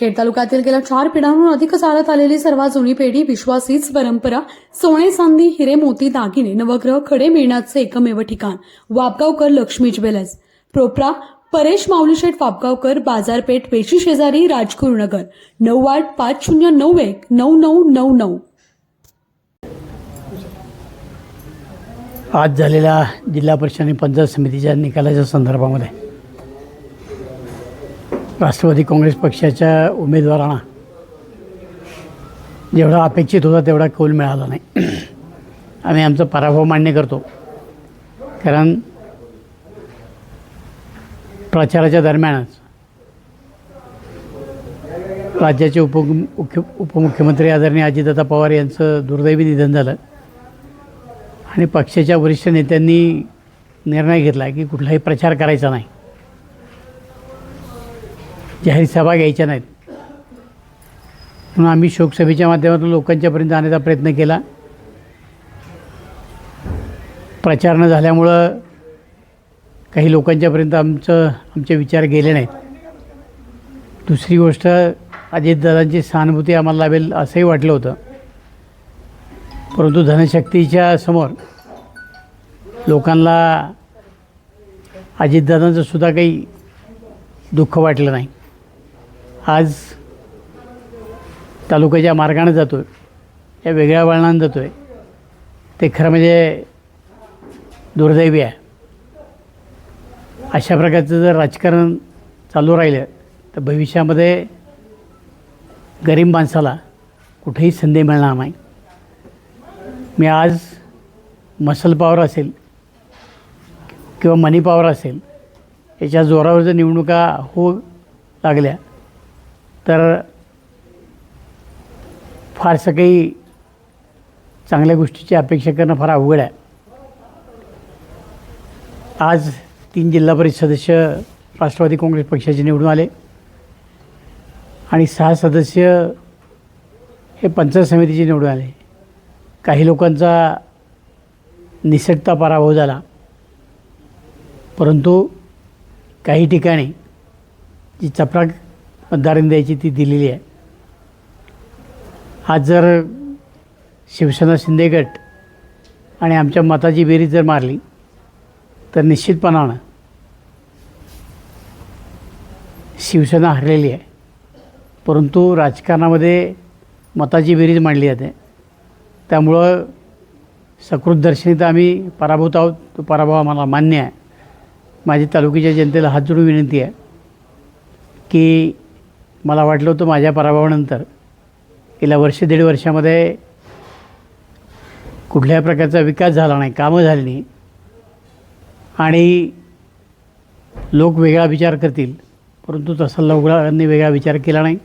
खेड तालुक्यातील गेल्या चार पिढ्यांहून अधिक चालत आलेली सर्वात जुनी पेढी विश्वास हीच परंपरा सोने चांदी हिरे मोती दागिने नवग्रह खडे मिळण्याचे एकमेव ठिकाण वापगावकर लक्ष्मी ज्वेलर्स. प्रोप्रा परेश माऊलीशेठ वापगावकर बाजारपेठ पेशी शेजारी राजगुरुनगर नऊ आठ पाच शून्य नऊ एक नऊ नऊ नऊ नऊ. आज झालेल्या जिल्हा परिषद आणि पंचायत समितीच्या निकालाच्या संदर्भामध्ये राष्ट्रवादी काँग्रेस पक्षाच्या उमेदवारांना जेवढा अपेक्षित होता तेवढा कौल मिळाला नाही. आम्ही आमचा पराभव मान्य करतो. कारण प्रचाराच्या दरम्यानच राज्याचे उप मुख्य उपमुख्यमंत्री आदरणीय अजितदादा पवार यांचं दुर्दैवी निधन झालं. आणि पक्षाच्या वरिष्ठ नेत्यांनी निर्णय घेतला की कुठलाही प्रचार करायचा नाही. जाहीर सभा घ्यायच्या नाहीत. म्हणून आम्ही शोकसभेच्या माध्यमातून लोकांच्यापर्यंत जाण्याचा प्रयत्न केला. प्रचार न झाल्यामुळं काही लोकांच्यापर्यंत आमचं आमचे विचार गेले नाहीत. दुसरी गोष्ट अजितदादांची सहानुभूती आम्हाला लाभेल असंही वाटलं होतं. परंतु धनशक्तीच्या समोर लोकांना अजितदादांचं सुद्धा काही दुःख वाटलं नाही. आज तालुक्याच्या मार्गानं जातो आहे या वेगळ्या वळणानं जातो आहे ते खरं म्हणजे दुर्दैवी आहे. अशा प्रकारचं जर राजकारण चालू राहिलं तर भविष्यामध्ये गरीब माणसाला कुठेही संधी मिळणार नाही. मी आज मसल पॉवर असेल किंवा मनी पॉवर असेल याच्या जोरावर जर निवडणुका हो लागल्या तर फारसं काही चांगल्या गोष्टीची अपेक्षा करणं फार अवघड आहे. आज तीन जिल्हा परिषद सदस्य राष्ट्रवादी काँग्रेस पक्षाचे निवडून आले आणि सहा सदस्य हे पंचायत समितीचे निवडून आले. काही लोकांचा निसटता पराभव झाला. परंतु काही ठिकाणी जी चपराक मतदारांनी द्यायची ती दिलेली आहे. आज जर शिवसेना शिंदे गट आणि आमच्या मताची बेरीज जर मारली तर निश्चितपणानं शिवसेना हरलेली आहे. परंतु राजकारणामध्ये मताची बेरीज मांडली जाते. त्यामुळं सकृतदर्शनी तर आम्ही पराभूत आहोत. तो पराभव आम्हाला मान्य आहे. माझी तालुक्याच्या जनतेला हात जोडून विनंती आहे की मला वाटलं होतं माझ्या पराभवानंतर. गेल्या वर्ष दीड वर्षामध्ये कुठल्याही प्रकारचा विकास झाला नाही कामं झाली नाही. आणि लोक वेगळा विचार करतील परंतु तसा लोकांनी वेगळा विचार केला नाही.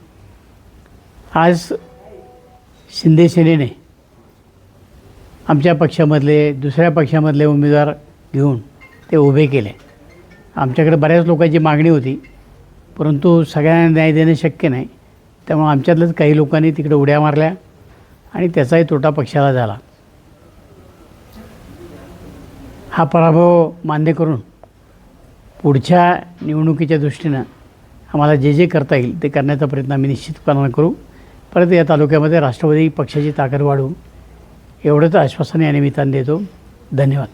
आज शिंदे सेनेने आमच्या पक्षामधले दुसऱ्या पक्षामधले उमेदवार घेऊन ते उभे केले. आमच्याकडे बऱ्याच लोकांची मागणी होती. परंतु सगळ्यांना न्याय देणं शक्य नाही. त्यामुळे आमच्यातलंच काही लोकांनी तिकडे उड्या मारल्या आणि त्याचाही तोटा पक्षाला झाला. हा पराभव मान्य करून पुढच्या निवडणुकीच्या दृष्टीनं आम्हाला जे जे करता येईल ते करण्याचा प्रयत्न आम्ही निश्चितपणानं करू. परत या तालुक्यामध्ये राष्ट्रवादी पक्षाची ताकद वाढवू. एवढंच आश्वासन या निमित्तानं देतो. धन्यवाद.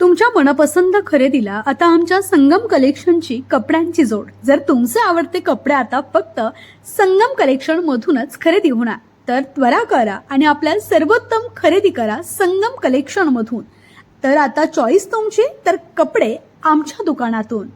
तुमच्या मनपसंत खरेदीला आता आमच्या संगम कलेक्शनची कपड्यांची जोड. जर तुमचे आवडते कपडे आता फक्त संगम कलेक्शन मधूनच खरेदी होणार तर त्वरा करा आणि आपल्या सर्वोत्तम खरेदी करा संगम कलेक्शन मधून तर आता चॉईस तुमची तर कपडे आमच्या दुकानातून.